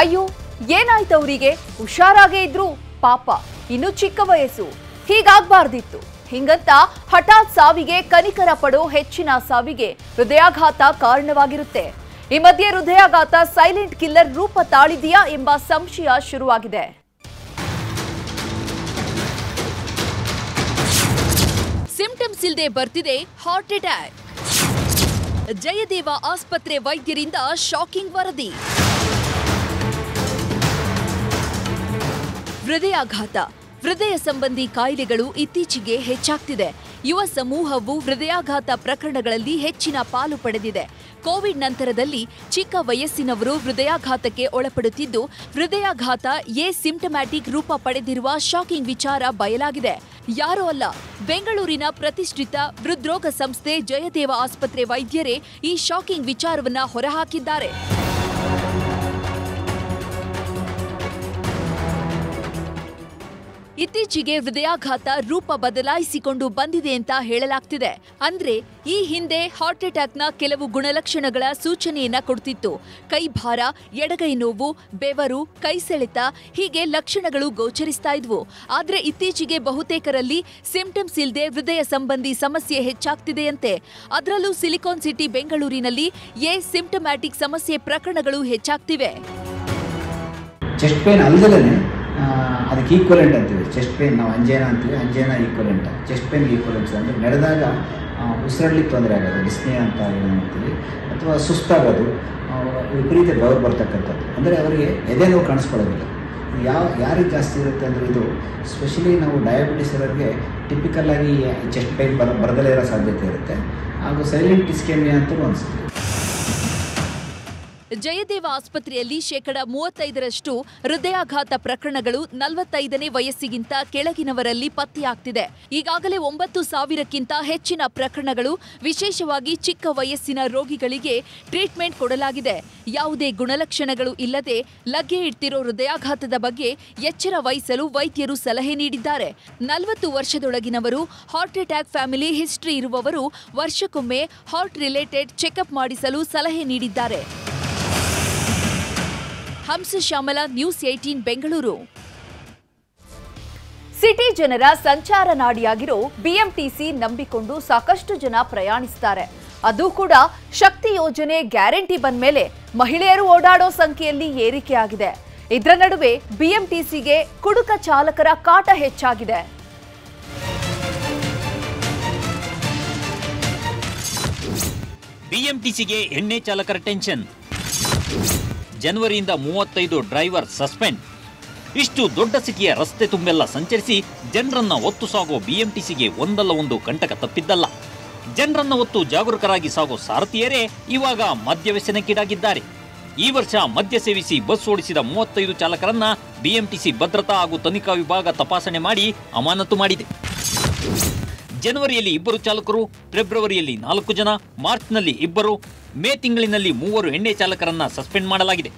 ಅಯ್ಯೋ, ಏನಾಯ್ತು ಅವರಿಗೆ? ಹುಷಾರಾಗೇ ಇದ್ರು. ಪಾಪ, ಇನ್ನು ಚಿಕ್ಕ ವಯಸ್ಸು. ಹೀಗಾಗ್ಬಾರ್ದಿತ್ತು. ಹಿಂಗಂತ ಹಠಾತ್ ಸಾವಿಗೆ ಕನಿಕರ ಪಡೋ ಹೆಚ್ಚಿನ ಸಾವಿಗೆ ಹೃದಯಾಘಾತ ಕಾರಣವಾಗಿರುತ್ತೆ. ಈ ಮಧ್ಯೆ ಹೃದಯಾಘಾತ ಸೈಲೆಂಟ್ ಕಿಲ್ಲರ್ ರೂಪ ತಾಳಿದೆಯಾ ಎಂಬ ಸಂಶಯ ಶುರುವಾಗಿದೆ. ಸಿಂಪ್ಟಮ್ಸ್ ಇಲ್ಲದೆ ಬರ್ತಿದೆ ಹಾರ್ಟ್ ಅಟ್ಯಾಕ್. ಜಯದೇವ ಆಸ್ಪತ್ರೆ ವೈದ್ಯರಿಂದ ಶಾಕಿಂಗ್ ವರದಿ. ಹೃದಯಾಘಾತ. ಹೃದಯ ಸಂಬಂಧಿ ಕಾಯಿಲೆಗಳು ಇತ್ತೀಚೆಗೆ ಹೆಚ್ಚಾಗ್ತಿದೆ. ಯುವ ಸಮೂಹವು ಹೃದಯಾಘಾತ ಪ್ರಕರಣಗಳಲ್ಲಿ ಹೆಚ್ಚಿನ ಪಾಲು ಪಡೆದಿದೆ. ಕೋವಿಡ್ ನಂತರದಲ್ಲಿ ಚಿಕ್ಕ ವಯಸ್ಸಿನವರು ಹೃದಯಾಘಾತಕ್ಕೆ ಒಳಪಡುತ್ತಿದ್ದು, ಹೃದಯಾಘಾತ ಎ ಸಿಂಪ್ಟಮ್ಯಾಟಿಕ್ ರೂಪ ಪಡೆದಿರುವ ಶಾಕಿಂಗ್ ವಿಚಾರ ಬಯಲಾಗಿದೆ. ಯಾರೋ ಅಲ್ಲ, ಬೆಂಗಳೂರಿನ ಪ್ರತಿಷ್ಠಿತ ಹೃದ್ರೋಗ ಸಂಸ್ಥೆ ಜಯದೇವ ಆಸ್ಪತ್ರೆ ವೈದ್ಯರೇ ಈ ಶಾಕಿಂಗ್ ವಿಚಾರವನ್ನ ಹೊರಹಾಕಿದ್ದಾರೆ. ಇತ್ತೀಚೆಗೆ ಹೃದಯಾಘಾತ ರೂಪ ಬದಲಾಯಿಸಿಕೊಂಡು ಬಂದಿದೆ ಅಂತ ಹೇಳಲಾಗ್ತಿದೆ. ಅಂದ್ರೆ ಈ ಹಿಂದೆ ಹಾರ್ಟ್ ಅಟ್ಯಾಕ್ನ ಕೆಲವು ಗುಣಲಕ್ಷಣಗಳ ಸೂಚನೆಯನ್ನ ಕೊಡ್ತಿತ್ತು. ಕೈ ಭಾರ, ಎಡಗೈ ನೋವು, ಬೆವರು, ಕೈ ಸೆಳೆತ ಹೀಗೆ ಲಕ್ಷಣಗಳು ಗೋಚರಿಸ್ತಾ ಇದ್ವು. ಆದ್ರೆ ಇತ್ತೀಚೆಗೆ ಬಹುತೇಕರಲ್ಲಿ ಸಿಂಪ್ಟಮ್ಸ್ ಇಲ್ಲದೆ ಹೃದಯ ಸಂಬಂಧಿ ಸಮಸ್ಯೆ ಹೆಚ್ಚಾಗ್ತಿದೆಯಂತೆ. ಅದರಲ್ಲೂ ಸಿಲಿಕಾನ್ ಸಿಟಿ ಬೆಂಗಳೂರಿನಲ್ಲಿ ಎ ಸಿಂಪ್ಟಮ್ಯಾಟಿಕ್ ಸಮಸ್ಯೆ ಪ್ರಕರಣಗಳು ಹೆಚ್ಚಾಗ್ತಿವೆ. ಚೆಸ್ಟ್ ಪೇನ್ ಅದಕ್ಕೆ ಈಕ್ವಲೆಂಟ್ ಅಂತೀವಿ. ಚೆಸ್ಟ್ ಪೇನ್ ನಾವು ಅಂಜೇನ ಅಂತೀವಿ. Angina equivalent chest pain equivalents ಅಂದರೆ ನಡೆದಾಗ ಉಸಿರಡ್ಲಿಕ್ಕೆ ತೊಂದರೆ ಆಗೋದು ಡಿಸ್ನಿಯಾ ಅಂತ ಏನು ಅಂತೀವಿ. ಅಥವಾ ಸುಸ್ತಾಗೋದು ವಿಪರೀತ ಬೆವರು ಬರ್ತಕ್ಕಂಥದ್ದು. ಅಂದರೆ ಅವರಿಗೆ ಎದೆ ನೋವು ಕಾಣಿಸ್ಕೊಳ್ಳೋದಿಲ್ಲ. ಯಾವ, ಯಾರಿಗೆ ಜಾಸ್ತಿ ಇರುತ್ತೆ ಅಂದರೆ ಇದು ಸ್ಪೆಷಲಿ ನಾವು ಡಯಾಬಿಟಿಸ್ ಇರೋರಿಗೆ ಟಿಪಿಕಲ್ ಆಗಿ ಚೆಸ್ಟ್ ಪೇನ್ ಬರ ಬರದಲ್ಲೇ ಇರೋ ಸಾಧ್ಯತೆ ಇರುತ್ತೆ. ಹಾಗೂ ಸೈಲೆಂಟ್ ಡಿಸ್ಕೇಮಿಯಾ ಅಂತಲೂ ಅನಿಸುತ್ತೆ. ಜಯದೇವ ಆಸ್ಪತ್ರೆಯಲ್ಲಿ ಶೇಕಡ ಮೂವತ್ತೈದರಷ್ಟು ಹೃದಯಾಘಾತ ಪ್ರಕರಣಗಳು ನಲವತ್ತೈದನೇ ವಯಸ್ಸಿಗಿಂತ ಕೆಳಗಿನವರಲ್ಲಿ ಪತ್ತೆಯಾಗ್ತಿದೆ. ಈಗಾಗಲೇ ಒಂಬತ್ತು ಸಾವಿರಕ್ಕಿಂತ ಹೆಚ್ಚಿನ ಪ್ರಕರಣಗಳು, ವಿಶೇಷವಾಗಿ ಚಿಕ್ಕ ವಯಸ್ಸಿನ ರೋಗಿಗಳಿಗೆ ಟ್ರೀಟ್ಮೆಂಟ್ ಕೊಡಲಾಗಿದೆ. ಯಾವುದೇ ಗುಣಲಕ್ಷಣಗಳು ಇಲ್ಲದೆ ಲಗ್ಗೆ ಇಡ್ತಿರೋ ಹೃದಯಾಘಾತದ ಬಗ್ಗೆ ಎಚ್ಚರ ವಹಿಸಲು ವೈದ್ಯರು ಸಲಹೆ ನೀಡಿದ್ದಾರೆ. ನಲವತ್ತು ವರ್ಷದೊಳಗಿನವರು ಹಾರ್ಟ್ ಅಟ್ಯಾಕ್ ಫ್ಯಾಮಿಲಿ ಹಿಸ್ಟ್ರಿ ಇರುವವರು ವರ್ಷಕ್ಕೊಮ್ಮೆ ಹಾರ್ಟ್ ರಿಲೇಟೆಡ್ ಚೆಕಪ್ ಮಾಡಿಸಲು ಸಲಹೆ ನೀಡಿದ್ದಾರೆ. Hamsa Shyamala news eighteen Bengaluru. City ಜನರ ಸಂಚಾರ ನಾಡಿಯಾಗಿರೋ ಬಿಎಂಟಿಸಿ ನಂಬಿಕೊಂಡು ಸಾಕಷ್ಟು ಜನ ಪ್ರಯಾಣಿಸ್ತಾರೆ. ಅದು ಕೂಡ ಶಕ್ತಿ ಯೋಜನೆ ಗ್ಯಾರಂಟಿ ಬಂದ್ಮೇಲೆ ಮಹಿಳೆಯರು ಓಡಾಡೋ ಸಂಖ್ಯೆಯಲ್ಲಿ ಏರಿಕೆಯಾಗಿದೆ ಇದರ ನಡುವೆ ಬಿಎಂಟಿಸಿಗೆ ಕುಡುಕ ಚಾಲಕರ ಕಾಟ ಹೆಚ್ಚಾಗಿದೆ. ಬಿಎಂಟಿಸಿಗೆ ಎಣ್ಣೆ ಚಾಲಕರ ಟೆನ್ಷನ್. ಜನವರಿಯಿಂದ ಮೂವತ್ತೈದು ಡ್ರೈವರ್ ಸಸ್ಪೆಂಡ್. ಇಷ್ಟು ದೊಡ್ಡ ಸಿಟಿಯ ರಸ್ತೆ ತುಂಬೆಲ್ಲ ಸಂಚರಿಸಿ ಜನರನ್ನ ಒತ್ತು ಸಾಗೋ ಬಿಎಂಟಿಸಿಗೆ ಒಂದಲ್ಲ ಒಂದು ಕಂಟಕ ತಪ್ಪಿದ್ದಲ್ಲ. ಜನರನ್ನ ಒತ್ತು ಜಾಗರೂಕರಾಗಿ ಸಾಗೋ ಸಾರಥಿಯರೇ ಇವಾಗ ಮದ್ಯ ವ್ಯಸನಕ್ಕೀಡಾಗಿದ್ದಾರೆ ಈ ವರ್ಷ ಮದ್ಯ ಸೇವಿಸಿ ಬಸ್ ಓಡಿಸಿದ ಮೂವತ್ತೈದು ಚಾಲಕರನ್ನ ಬಿಎಂಟಿಸಿ ಭದ್ರತಾ ಹಾಗೂ ತನಿಖಾ ವಿಭಾಗ ತಪಾಸಣೆ ಮಾಡಿ ಅಮಾನತು ಮಾಡಿದೆ. ಜನವರಿಯಲ್ಲಿ ಇಬ್ಬರು ಚಾಲಕರು, ಫೆಬ್ರವರಿಯಲ್ಲಿ ನಾಲ್ಕು ಜನ, ಮಾರ್ಚ್ನಲ್ಲಿ ಇಬ್ಬರು, ಮೇ ತಿಂಗಳಿನಲ್ಲಿ ಮೂವರು ಎಣ್ಣೆ ಚಾಲಕರನ್ನ ಸಸ್ಪೆಂಡ್ ಮಾಡಲಾಗಿದೆ.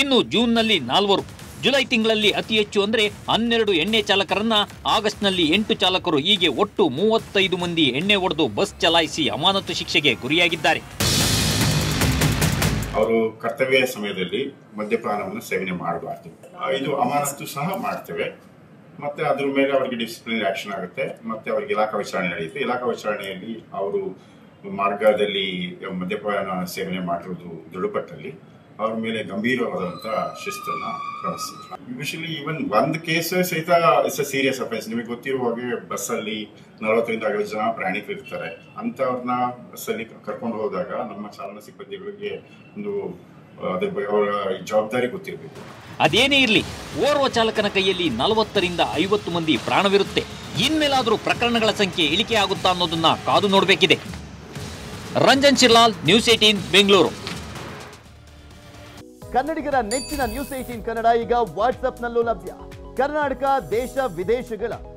ಇನ್ನು ಜೂನ್ನಲ್ಲಿ ನಾಲ್ವರು, ಜುಲೈ ತಿಂಗಳಲ್ಲಿ ಅತಿ ಹೆಚ್ಚು ಅಂದರೆ ಹನ್ನೆರಡು ಎಣ್ಣೆ ಚಾಲಕರನ್ನ ಆಗಸ್ಟ್ನಲ್ಲಿ ಎಂಟು ಚಾಲಕರು, ಹೀಗೆ ಒಟ್ಟು ಮೂವತ್ತೈದು ಮಂದಿ ಎಣ್ಣೆ ಹೊಡೆದು ಬಸ್ ಚಲಾಯಿಸಿ ಅಮಾನತು ಶಿಕ್ಷೆಗೆ ಗುರಿಯಾಗಿದ್ದಾರೆ. ಅವರು ಕರ್ತವ್ಯ ಸಮಯದಲ್ಲಿ ಮದ್ಯಪಾನವನ್ನು ಸೇವನೆ ಮಾಡಬಾರ್ದು. ಇದು ಅಮಾನತು ಸಹ ಮಾಡ್ತೇವೆ. ಮತ್ತೆ ಅದ್ರ ಮೇಲೆ ಅವರಿಗೆ ಡಿಸಿಪ್ಲಿನರಿ ಆಕ್ಷನ್ ಆಗುತ್ತೆ. ಮತ್ತೆ ಅವರಿಗೆ ಇಲಾಖಾ ವಿಚಾರಣೆ ನಡೆಯುತ್ತೆ. ಇಲಾಖಾ ವಿಚಾರಣೆಯಲ್ಲಿ ಅವರು ಮಾರ್ಗದಲ್ಲಿ ಮದ್ಯಪಾನ ಸೇವನೆ ಮಾಡಿರೋದು ದೃಢಪಟ್ಟಲ್ಲಿ. ಅವ್ರ ಮೇಲೆ ಗಂಭೀರವಾದಂತ ಶಿಸ್ತನ್ನ ಕ್ರಮಿಸ್ತೀವಿ ಇವನ್ ಒಂದ್ ಕೇಸ್ ಸಹಿತ ಇಟ್ಸ್ ಅ ಸೀರಿಯಸ್ ಅಫೆನ್ಸ್ ನಿಮಗೆ ಗೊತ್ತಿರುವ ಹಾಗೆ ಬಸ್ಸಲ್ಲಿ ನಲವತ್ತರಿಂದ ಐವತ್ತು ಜನ ಪ್ರಯಾಣಿಕರು ಇರ್ತಾರೆ. ಅಂತವ್ರನ್ನ ಬಸ್ಸಲ್ಲಿ ಕರ್ಕೊಂಡು ಹೋದಾಗ ನಮ್ಮ ಚಾಲನಾ ಸಿಬ್ಬಂದಿಗಳಿಗೆ ಒಂದು ಅದ್ರ ಬಗ್ಗೆ ಅವರ ಜವಾಬ್ದಾರಿ ಗೊತ್ತಿರಬೇಕು. ಅದೇನೇ ಇರಲಿ ಓರ್ವ ಚಾಲಕನ ಕೈಯಲ್ಲಿ ನಲವತ್ತರಿಂದ ಐವತ್ತು ಮಂದಿ ಪ್ರಾಣವಿರುತ್ತೆ. ಇನ್ಮೇಲಾದರೂ ಪ್ರಕರಣಗಳ ಸಂಖ್ಯೆ ಇಳಿಕೆ ಆಗುತ್ತಾ ಅನ್ನೋದನ್ನ ಕಾದು ನೋಡಬೇಕಿದೆ. Ranjan Shirlal news eighteen Bengaluru. ಕನ್ನಡಿಗರ ನೆಚ್ಚಿನ ನ್ಯೂಸ್ ಏಟೀನ್ ಕನ್ನಡ ಈಗ ವಾಟ್ಸ್ಆಪ್ನಲ್ಲೂ ಲಭ್ಯ. ಕರ್ನಾಟಕ ದೇಶ ವಿದೇಶಗಳ